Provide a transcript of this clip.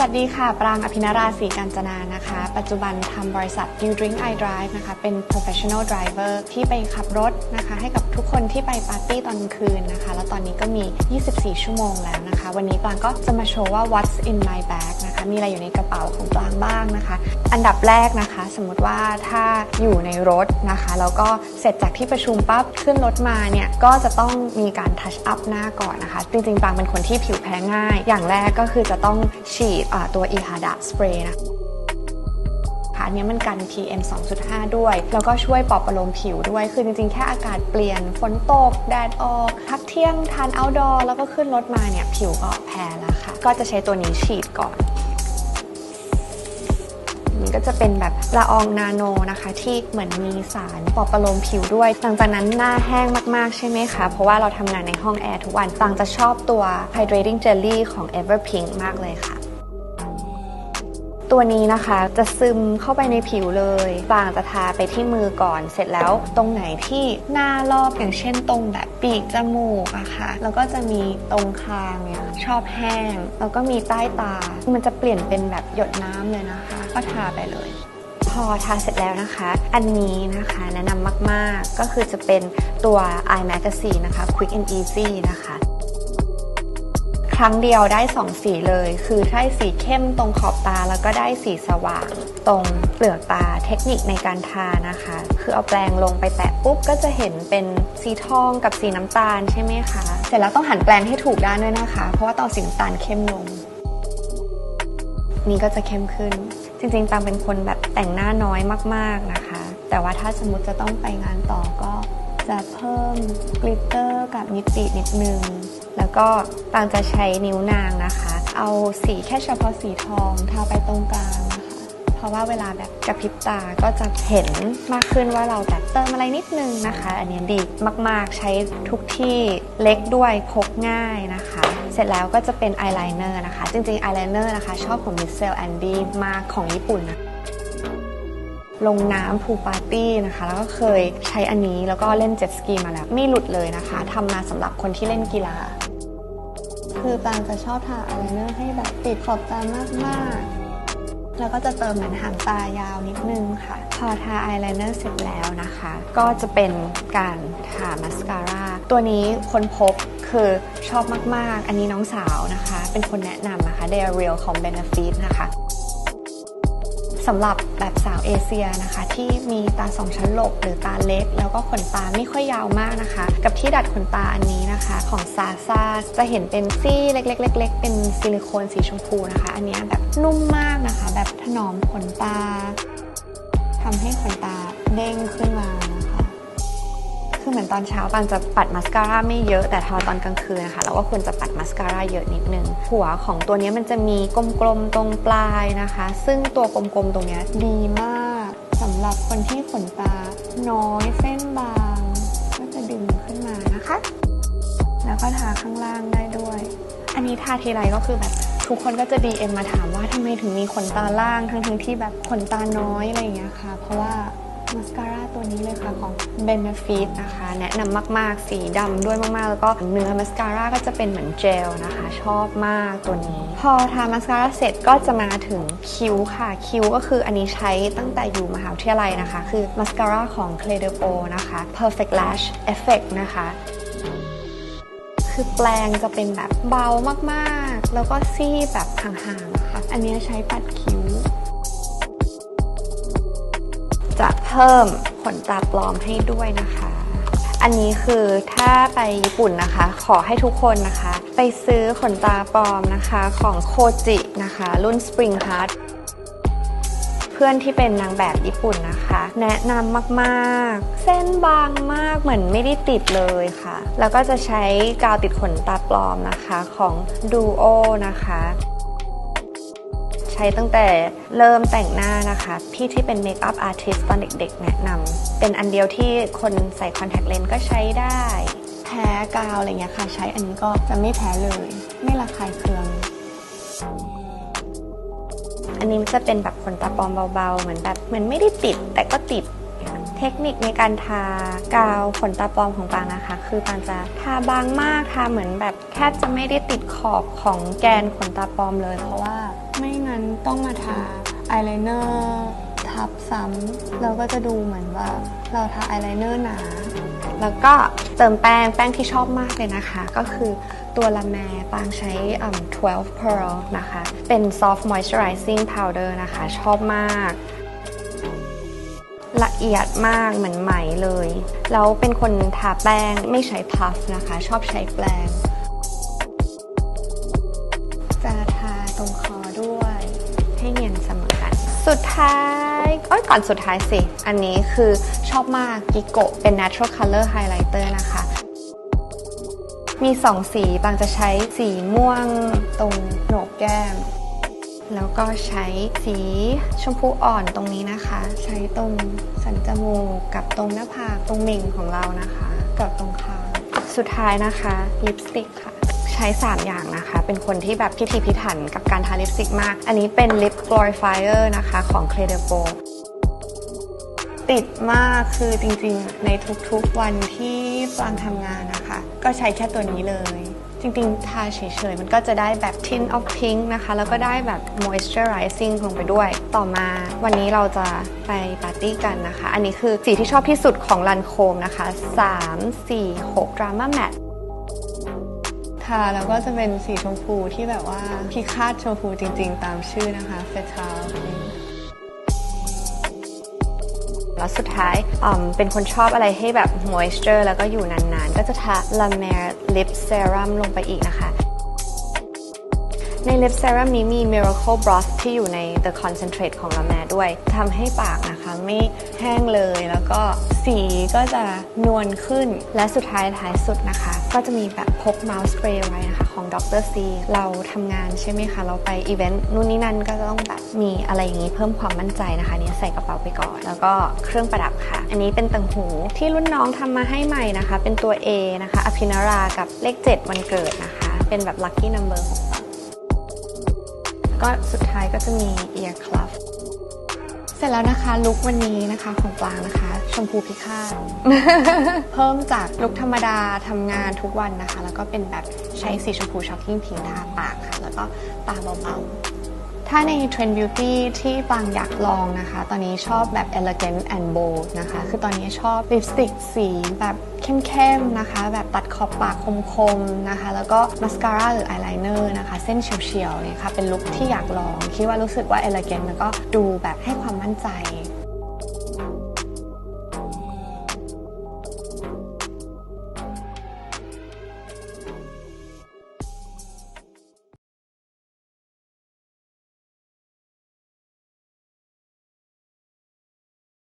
สวัสดีค่ะ ปรางอภินาราศรีกาญจนานะคะ ปัจจุบันทำบริษัท You Drink I Drive นะคะ เป็น professional driver ที่ไปขับรถนะคะ ให้กับทุกคนที่ไปปาร์ตี้ตอนคืนนะคะ แล้วตอนนี้ก็มี 24 ชั่วโมงแล้วนะคะ วันนี้ปรางก็จะมาโชว์ว่า what's in my bag นะคะ มีอะไรอยู่ในกระเป๋าของปรางบ้างนะคะ อันดับแรกนะคะ สมมติว่าถ้าอยู่ในรถนะคะ แล้วก็เสร็จจากที่ประชุมปั๊บขึ้นรถมาเนี่ย ก็จะต้องมีการทัชอัพหน้าก่อนนะคะ จริงๆปรางเป็นคนที่ผิวแพ้ง่าย อย่างแรกก็คือจะต้องฉีดตัว e h a d a สเปรย์นะคะอันนี้มันกัน PM 2.5 ด้วย แล้วก็ช่วยปลอบประโลมผิวด้วย คือจริงๆ แค่อากาศเปลี่ยน ฝนตก แดดออก พักเที่ยง ทาน outdoor แล้วก็ขึ้นรถมาเนี่ย ผิวก็แพ้แล้วค่ะ ก็จะใช้ตัวนี้ฉีดก่อนนี่ก็จะเป็นแบบละอองนาโนนะคะ ที่เหมือนมีสารปลอบประโลมผิวด้วย หลังจากนั้นหน้าแห้งมาก ๆ ใช่ไหมคะ เพราะว่าเราทำงานในห้องแอร์ทุกวันตังจะชอบตัว Hydrating Jelly ของ Everpink มากเลยค่ะ ตัวนี้นะคะจะซึมเข้าไปในผิวเลยปางจะทาไปที่มือก่อน เสร็จแล้วตรงไหนที่หน้ารอบอย่างเช่นตรงแบบปีกจมูกอะค่ะ แล้วก็จะมีตรงคางเนี่ยชอบแห้ง แล้วก็มีใต้ตา มันจะเปลี่ยนเป็นแบบหยดน้ำเลยนะคะ ก็ทาไปเลยพอทาเสร็จแล้วนะคะ อันนี้นะคะแนะนำมาก ๆ ก็คือจะเป็นตัว Eye Magazine นะคะ Quick and Easy นะคะ ครั้งเดียวได้ 2 สีเลย คือได้สีเข้มตรงขอบตาแล้วก็ได้สีสว่างตรงเปลือกตาเทคนิคในการทานะคะ คือเอาแปรงลงไปแตะปุ๊บก็จะเห็นเป็นสีทองกับสีน้ำตาลใช่ไหมคะ เสร็จแล้วต้องหันแปรงให้ถูกด้านด้วยนะคะ เพราะว่าตอนสีน้ำตาลเข้มลง นี่ก็จะเข้มขึ้น จริงๆตังเป็นคนแบบแต่งหน้าน้อยมาก ๆนะคะ แต่ว่าถ้าสมมติจะต้องไปงานต่อก็ จะเพิ่มกลิตเตอร์กับนิตินิดนึง แล้วก็ตังจะใช้นิ้วนางนะคะ เอาสีแค่เฉพาะสีทองทาไปตรงกลางนะคะเพราะว่าเวลาแบบกระพริบตาก็จะเห็นมากขึ้นว่าเราแบบเติมอะไรนิดนึงนะคะ อันนี้ดีมากๆใช้ทุกที่เล็กด้วยพกง่ายนะคะ เสร็จแล้วก็จะเป็นอายไลเนอร์นะคะ จริงๆอายไลเนอร์นะคะ ชอบของมิสเซลแอนดี้มากของญี่ปุ่นนะ ลงน้ำพูปาร์ตี้นะคะ แล้วก็เคยใช้อันนี้แล้วก็เล่นเจ็ตสกีมาแล้ว ไม่หลุดเลยนะคะทำมาสำหรับคนที่เล่นกีฬา คือปางจะชอบทาอายไลเนอร์ให้แบบติดขอบตามากๆแล้วก็จะเติมเหมือนหางตายาวนิดนึงค่ะ พอทาอายไลเนอร์เสร็จแล้วนะคะ ก็จะเป็นการทามาสคาร่า ตัวนี้ค้นพบคือชอบมาก ๆ อันนี้น้องสาวนะคะ เป็นคนแนะนำนะคะ d a r e a l ของ Benefit นะคะ สำหรับแบบสาวเอเชียนะคะ ที่มีตาสองชั้นหลบหรือตาเล็ก แล้วก็ขนตาไม่ค่อยยาวมากนะคะ กับที่ดัดขนตาอันนี้นะคะ ของซาซาจะเห็นเป็นซี่เล็กๆเล็กๆเป็นซิลิโคนสีชมพูนะคะ อันนี้แบบนุ่มมากนะคะ แบบถนอมขนตาทำให้ขนตาเด้งขึ้นมา คือเหมือนตอนเช้าปันจะปัดมาสคาร่าไม่เยอะแต่พอตอนกลางคืนนะคะเราก็ควรจะปัดมาสคาร่าเยอะนิดนึง หัวของตัวนี้มันจะมีกลมๆตรงปลายนะคะ ซึ่งตัวกลมๆตรงเนี้ยดีมากสำหรับคนที่ขนตาน้อยเส้นบางก็จะดึงขึ้นมานะคะ แล้วก็ทาข้างล่างได้ด้วย อันนี้ทาทีไรก็คือแบบทุกคนก็จะ DM มาถามว่าทำไมถึงมีขนตาล่างทั้งๆที่แบบขนตาน้อยอะไรอย่างเงี้ยค่ะ เพราะว่า มาสคาร่าตัวนี้เลยค่ะของ Benefit นะคะ แนะนำมากๆ สีดำด้วยมากๆ แล้วก็เนื้อมาสคาร่าก็จะเป็นเหมือนเจลนะคะ ชอบมากตัวนี้ พอทามาสคาร่าเสร็จก็จะมาถึงคิ้วค่ะ คิ้วก็คืออันนี้ใช้ตั้งแต่อยู่มหาวิทยาลัยนะคะ คือมาสคาร่าของ Clé de Peau นะคะ Perfect Lash Effect นะคะคือแปลงจะเป็นแบบเบามากๆ แล้วก็ซี่แบบห่างๆค่ะ อันนี้ใช้ปัดคิ้ว จะเพิ่มขนตาปลอมให้ด้วยนะคะ อันนี้คือถ้าไปญี่ปุ่นนะคะ ขอให้ทุกคนนะคะ ไปซื้อขนตาปลอมนะคะของโคจินะคะ รุ่น Spring Heart เพื่อนที่เป็นนางแบบญี่ปุ่นนะคะ แนะนำมากๆ เส้นบางมากเหมือนไม่ได้ติดเลยค่ะ แล้วก็จะใช้กาวติดขนตาปลอมนะคะของ Duo นะคะ ช้ตั้งแต่เริ่มแต่งหน้านะคะ พี่ที่เป็นเมคอัพอาร์ติสตอนเด็กๆ แนะนำเป็นอันเดียวที่คนใส่คอนแทคเลนส์ก็ใช้ได้ แพ้กาวอะไรเงี้ยค่ะ ใช้อันนี้ก็จะไม่แพ้เลย ไม่ระคายเคือง อันนี้จะเป็นแบบขนตาปลอมเบาๆ เหมือนแบบเหมือนไม่ได้ติดแต่ก็ติดเทคนิคในการทากาวขนตาปลอมของปางนะคะ คือปางจะทาบางมากทาเหมือนแบบแทบจะไม่ได้ติดขอบของแกนขนตาปลอมเลย เพราะว่า ต้องมาทาอายไลเนอร์ทับซ้ำเราก็จะดูเหมือนว่าเราทาอายไลเนอร์หนา แล้วก็เติมแป้งแป้งที่ชอบมากเลยนะคะ ก็คือตัวละแมปางใช้อืม12 pearl นะคะ เป็น soft moisturizing powder นะคะ ชอบมาก ละเอียดมากเหมือนไหมเลย แล้วเป็นคนทาแป้งไม่ใช้พัฟนะคะ ชอบใช้แปรง สุดท้ายอ้ยก่อนสุดท้ายสิ อันนี้คือชอบมากกิโกะเป็น natural color highlighter นะคะ มีสองสีบางจะใช้สีม่วงตรงโหนกแก้ม แล้วก็ใช้สีชมพูอ่อนตรงนี้นะคะ ใช้ตรงสันจมูกกับตรงหน้าผากตรงเหม่งของเรานะคะ กับตรงคางสุดท้ายนะคะ ลิปสติกค่ะ ช้ 3 อย่างนะคะ เป็นคนที่แบบพิถีพิถันกับการทาลิปสติกมาก อันนี้เป็น Lip Glorifier นะคะของ c l e d e p o ติดมากคือจริงๆ ในทุกๆวันที่ฟางทำงานนะคะ ก็ใช้แค่ตัวนี้เลย จริงๆ ทาเฉยๆ มันก็จะได้แบบ tint of pink นะคะ แล้วก็ได้แบบ moisturizing ลงไปด้วย ต่อมาวันนี้เราจะไปปาร์ตี้กันนะคะ อันนี้คือสีที่ชอบที่สุดของลันโคมนะคะ 3 4 6 Drama Matte ค่ะ แล้วก็จะเป็นสีชมพูที่แบบว่าพิคาดชมพูจริง ๆ ตามชื่อนะคะเฟทาลแล้วสุดท้ายอืมเป็นคนชอบอะไรให้แบบมอยส์เจอร์แล้วก็อยู่นานๆ ก็จะทา La Mer Lip Serum ลงไปอีกนะคะ ใน Lip Serum นี้มี Miracle Broth ที่อยู่ใน The Concentrate ของ La Mer ด้วยทำให้ปากนะคะไม่แห้งเลยแล้วก็สีก็จะนวลขึ้นและสุดท้ายท้ายสุดนะคะ ก็จะมีแบบพก Mouse Spray ไว้นะคะของ Dr. C เราทำงานใช่ไหมคะ เราไปอีเวนต์นู่นนี่นั่นก็จะต้องแบบมีอะไรอย่างนี้เพิ่มความมั่นใจนะคะเนี่ยใส่กระเป๋าไปก่อน แล้วก็เครื่องประดับค่ะ อันนี้เป็นตังหูที่รุ่นน้องทำมาให้ใหม่นะคะ เป็นตัว A นะคะอภินารากับเลข 7 วันเกิดนะคะ เป็นแบบ lucky number ของเรา ก็สุดท้ายก็จะมี ear cuff เสร็จแล้วนะคะลุควันนี้นะคะของปลางนะคะ ชมพูพิฆาตเพิ่มจากลุคธรรมดาทำงานทุกวันนะคะ แล้วก็เป็นแบบใช้สีชมพูช็อกกิ้งพิงทาปากค่ะ แล้วก็ตาเบาๆ ถ้าใน Trend Beauty ที่ปางอยากลองนะคะ ตอนนี้ชอบแบบ elegant and bold นะคะ คือตอนนี้ชอบลิปสติกสีแบบเข้มๆนะคะ แบบตัดขอบปากคมๆนะคะ แล้วก็มาสคาร่าหรืออายไลเนอร์นะคะ เส้นเฉียวๆเนี่ยค่ะ เป็นลุคที่อยากลอง คิดว่ารู้สึกว่า elegant แล้วก็ดูแบบให้ความมั่นใจ